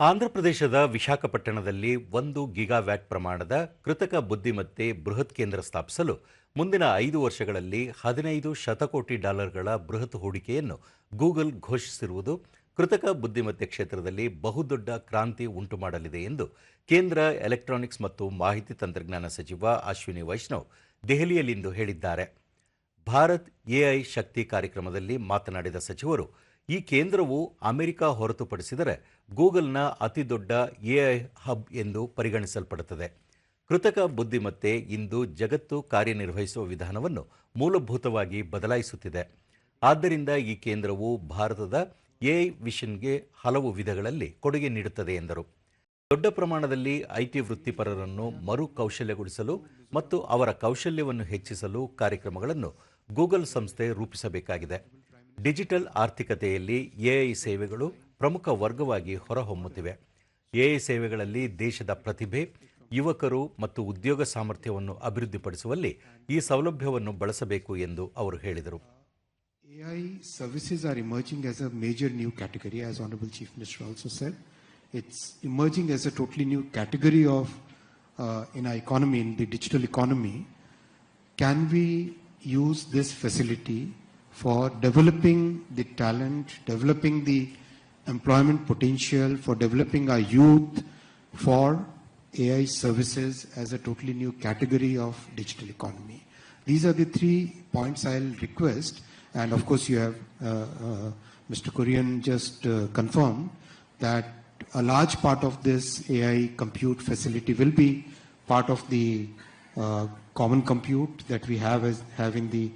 ಆಂಧ್ರಪ್ರದೇಶದ ವಿಶಾಖಪಟ್ಟಣದಲ್ಲಿ ಒಂದು ಗಿಗಾವ್ಯಾಟ್ ಪ್ರಮಾಣದ ಕೃತಕ ಬುದ್ಧಿಮತ್ತೆ ಬೃಹತ್ ಕೇಂದ್ರ ಸ್ಥಾಪಿಸಲು ಮುಂದಿನ ಐದು ವರ್ಷಗಳಲ್ಲಿ ಹದಿನೈದು ಶತಕೋಟಿ ಡಾಲರ್ಗಳ ಬೃಹತ್ ಹೂಡಿಕೆಯನ್ನು ಗೂಗಲ್ ಘೋಷಿಸಿರುವುದು ಕೃತಕ ಬುದ್ಧಿಮತ್ತೆ ಕ್ಷೇತ್ರದಲ್ಲಿ ಬಹುದೊಡ್ಡ ಕ್ರಾಂತಿ ಉಂಟು ಮಾಡಲಿದೆ ಎಂದು ಕೇಂದ್ರ ಎಲೆಕ್ಟ್ರಾನಿಕ್ಸ್ ಮತ್ತು ಮಾಹಿತಿ ತಂತ್ರಜ್ಞಾನ ಸಚಿವ ಅಶ್ವಿನಿ ವೈಷ್ಣವ್ ದೆಹಲಿಯಲ್ಲಿಂದು ಹೇಳಿದ್ದಾರೆ. ಭಾರತ್ ಎಐ ಶಕ್ತಿ ಕಾರ್ಯಕ್ರಮದಲ್ಲಿ ಮಾತನಾಡಿದ ಸಚಿವರು ಈ ಕೇಂದ್ರವು ಅಮೆರಿಕ ಹೊರತುಪಡಿಸಿದರೆ ಗೂಗಲ್ನ ಅತಿದೊಡ್ಡ ಎಐ ಹಬ್ ಎಂದು ಪರಿಗಣಿಸಲ್ಪಡುತ್ತದೆ. ಕೃತಕ ಬುದ್ಧಿಮತ್ತೆ ಇಂದು ಜಗತ್ತು ಕಾರ್ಯನಿರ್ವಹಿಸುವ ವಿಧಾನವನ್ನು ಮೂಲಭೂತವಾಗಿ ಬದಲಾಯಿಸುತ್ತಿದೆ. ಆದ್ದರಿಂದ ಈ ಕೇಂದ್ರವು ಭಾರತದ ಎಐ ವಿಷನ್ಗೆ ಹಲವು ವಿಧಗಳಲ್ಲಿ ಕೊಡುಗೆ ನೀಡುತ್ತದೆ ಎಂದರು. ದೊಡ್ಡ ಪ್ರಮಾಣದಲ್ಲಿ ಐಟಿ ವೃತ್ತಿಪರರನ್ನು ಮರು ಕೌಶಲ್ಯಗೊಳಿಸಲು ಮತ್ತು ಅವರ ಕೌಶಲ್ಯವನ್ನು ಹೆಚ್ಚಿಸಲು ಕಾರ್ಯಕ್ರಮಗಳನ್ನು ಗೂಗಲ್ ಸಂಸ್ಥೆ ರೂಪಿಸಬೇಕಾಗಿದೆ. ಡಿಜಿಟಲ್ ಆರ್ಥಿಕತೆಯಲ್ಲಿ ಎಐ ಸೇವೆಗಳು ಪ್ರಮುಖ ವರ್ಗವಾಗಿ ಹೊರಹೊಮ್ಮುತ್ತಿವೆ ಎಐ ಸೇವೆಗಳಲ್ಲಿ ದೇಶದ ಪ್ರತಿಭೆ ಯುವಕರು ಮತ್ತು ಉದ್ಯೋಗ ಸಾಮರ್ಥ್ಯವನ್ನು ಅಭಿವೃದ್ಧಿಪಡಿಸುವಲ್ಲಿ ಈ ಸೌಲಭ್ಯವನ್ನು ಬಳಸಬೇಕು ಎಂದು ಅವರು ಹೇಳಿದರು AI services are emerging as a major new category, as Honorable Chief Minister also said. It's emerging as a totally new category of in our economy, in the digital economy. Can we use this facility for developing the talent, developing the employment potential, for developing our youth for AI services as a totally new category of digital economy? These are the three points I'll request. And of course, you have uh, uh, Mr. Korean just uh, confirmed that a large part of this AI compute facility will be part of the uh, common compute that we have as having the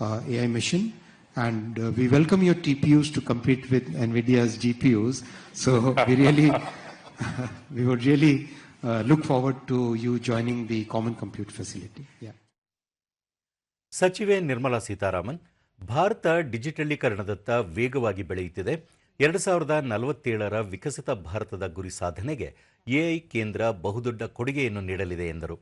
uh, AI mission. And uh, we welcome your TPUs to compete with NVIDIA's GPUs. So we really, we would really uh, look forward to you joining the common compute facility. Yeah. ಸಚಿವೆ ನಿರ್ಮಲಾ ಸೀತಾರಾಮನ್ ಭಾರತ ಡಿಜಿಟಲೀಕರಣದತ್ತ ವೇಗವಾಗಿ ಬೆಳೆಯುತ್ತಿದೆ ಎರಡು ಸಾವಿರದ ನಲವತ್ತೇಳರ ವಿಕಸಿತ ಭಾರತದ ಗುರಿ ಸಾಧನೆಗೆ AI ಕೇಂದ್ರ ಬಹುದೊಡ್ಡ ಕೊಡುಗೆಯನ್ನು ನೀಡಲಿದೆ ಎಂದರು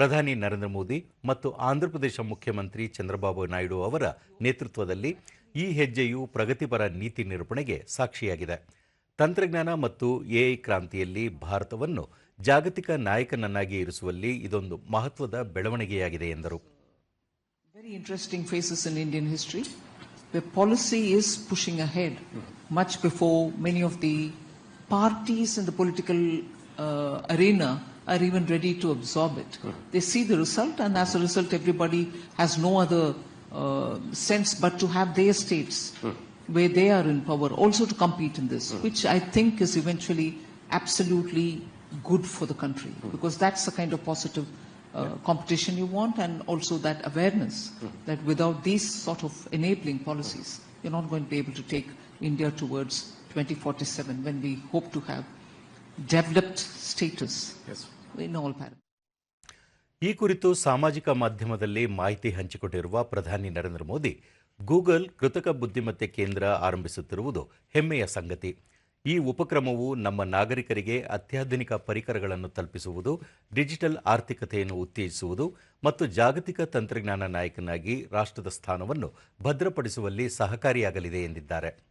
ಪ್ರಧಾನಿ ನರೇಂದ್ರ ಮೋದಿ ಮತ್ತು ಆಂಧ್ರಪ್ರದೇಶ ಮುಖ್ಯಮಂತ್ರಿ ಚಂದ್ರಬಾಬು ನಾಯ್ಡು ಅವರ ನೇತೃತ್ವದಲ್ಲಿ ಈ ಹೆಜ್ಜೆಯು ಪ್ರಗತಿಪರ ನೀತಿ ನಿರೂಪಣೆಗೆ ಸಾಕ್ಷಿಯಾಗಿದೆ. ತಂತ್ರಜ್ಞಾನ ಮತ್ತು ಎಐ ಕ್ರಾಂತಿಯಲ್ಲಿ ಭಾರತವನ್ನು ಜಾಗತಿಕ ನಾಯಕನನ್ನಾಗಿ ಇರಿಸುವಲ್ಲಿ ಇದೊಂದು ಮಹತ್ವದ ಬೆಳವಣಿಗೆಯಾಗಿದೆ ಎಂದರು. Very interesting phases in Indian history where policy is pushing ahead much before many of the parties in the political uh, arena are even ready to absorb it. They see the result, and as a result, everybody has no other uh, sense but to have their states where they are in power also to compete in this, which I think is eventually absolutely good for the country because that's the kind of positive uh, competition you want and also that awareness that without these sort of enabling policies, you're not going to be able to take India towards 2047 when we hope to have developed status ಈ ಕುರಿತು ಸಾಮಾಜಿಕ ಮಾಧ್ಯಮದಲ್ಲಿ ಮಾಹಿತಿ ಹಂಚಿಕೊಂಡಿರುವ ಪ್ರಧಾನಿ Narendra Modi, Google ಕೃತಕ ಬುದ್ಧಿಮತ್ತೆ ಕೇಂದ್ರ ಆರಂಭಿಸುತ್ತಿರುವುದು ಹೆಮ್ಮೆಯ ಸಂಗತಿ. ಈ ಉಪಕ್ರಮವು ನಮ್ಮ ನಾಗರಿಕರಿಗೆ ಅತ್ಯಾಧುನಿಕ ಪರಿಕರಗಳನ್ನು ತಲುಪಿಸುವುದು, ಡಿಜಿಟಲ್ ಆರ್ಥಿಕತೆಯನ್ನು ಉತ್ತೇಜಿಸುವುದು ಮತ್ತು ಜಾಗತಿಕ ತಂತ್ರಜ್ಞಾನ ನಾಯಕನಾಗಿ ರಾಷ್ಟ್ರದ ಸ್ಥಾನವನ್ನು ಭದ್ರಪಡಿಸುವಲ್ಲಿ ಸಹಕಾರಿಯಾಗಲಿದೆ ಎಂದಿದ್ದಾರೆ.